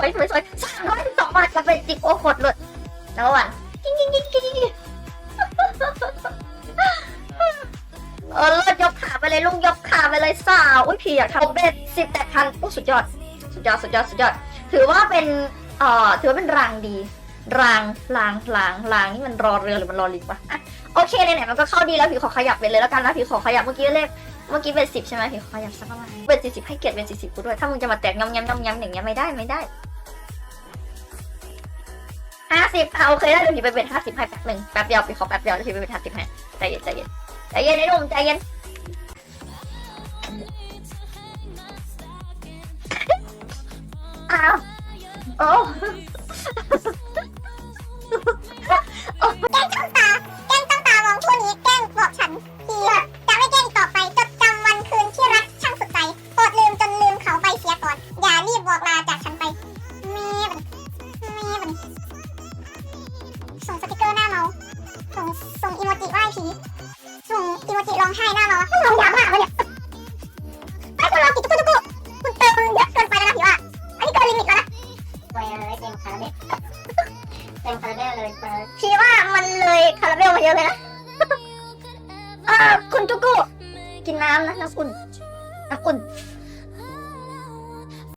วยสวยสวยสามร้อยสองบาทจะเป็นจิกโอ้โคตรหลดแล้ววันกิ้งกิ้งกิ้งกิ้งกิ้งเออเลิศยกขาไปเลยลุงยกขาไปเลยสาวอุ้ยพี่อยากทำเบ็ดสิบแปดพันโอ้สุดยอด สุดยอดสุดยอดสุดยอด ถือว่าเป็นเอ่อถือว่าเป็นรางดีรางรางรางรางนี่มันรอเรือหรือมันรอลิงวะอะโอเคไหนๆมันก็เข้าดีแล้วพี่ขอขยับไปเลยแล้วกันนะพี่ขอขยับเมื่อกี้เลขเมื่อกี้เป็นสิบใช่ไหมพี่ขอขยับสักประมาณเป็นสี่สิบให้เกียรติเป็นสี่สิบกูด้วยถ้ามึงจะมาแตกยำยำยำยำอย่างเงี้ยไม่ได้ไม่ได้ สิบอะโอเคแล้วเดี๋ยวพี่ไปเป็นห้าสิบให้แป๊บหนึ่งแป๊บเดียวไปขอแป๊บเดียวเดี๋ยวพี่ไปเป็นห้าสิบให้ใจเย็นใจเย็นใจเย็นไอ้หนุ่มใจเย็นอ้าวโอ้ ส่งสติกเกอร์หน้าเมาส่งส่งอีโมจิไหว้ผีส่งอีโมจิร้องไห้หน้าเมามึงลงยาวมากวะเนี่ยไอ้คนเรากินตุ๊กตุ๊กคุณเติมเยอะเกินไปแล้วนะพี่ว่า อันนี้เกินลิมิตแล้วนะไว้เลยเต็มคาราเบลเต็มคาราเบลเลยเปิดพี่ว่ามันเลยคาราเมลมาเยอะเลยนะอ่าคุณจุกุกินน้ำนะน้ำอุ่นน้ำอุ่น